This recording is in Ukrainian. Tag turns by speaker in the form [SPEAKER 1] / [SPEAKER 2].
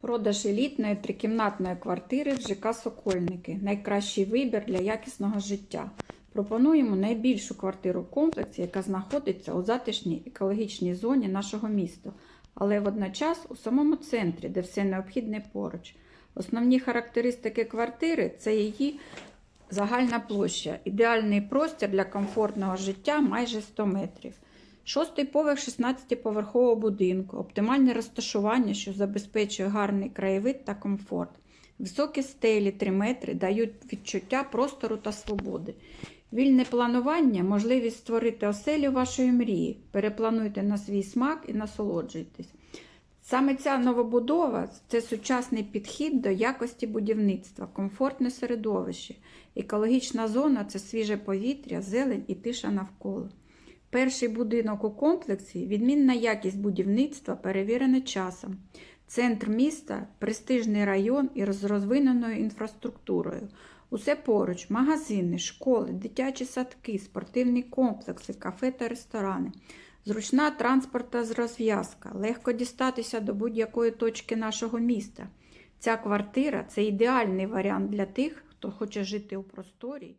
[SPEAKER 1] Продаж елітної трикімнатної квартири в ЖК Сокольники. Найкращий вибір для якісного життя. Пропонуємо найбільшу квартиру в комплексі, яка знаходиться у затишній екологічній зоні нашого міста, але водночас у самому центрі, де все необхідне поруч. Основні характеристики квартири це її загальна площа, ідеальний простір для комфортного життя майже 100 метрів. Шостий поверх 16-поверхового будинку, оптимальне розташування, що забезпечує гарний краєвид та комфорт. Високі стелі 3 метри дають відчуття простору та свободи. Вільне планування можливість створити оселю вашої мрії. Переплануйте на свій смак і насолоджуйтесь. Саме ця новобудова це сучасний підхід до якості будівництва, комфортне середовище. Екологічна зона це свіже повітря, зелень і тиша навколо. Перший будинок у комплексі відмінна якість будівництва перевірена часом. Центр міста престижний район із розвиненою інфраструктурою. Усе поруч, магазини, школи, дитячі садки, спортивні комплекси, кафе та ресторани. Зручна транспортна розв'язка, легко дістатися до будь-якої точки нашого міста. Ця квартира це ідеальний варіант для тих, хто хоче жити у просторі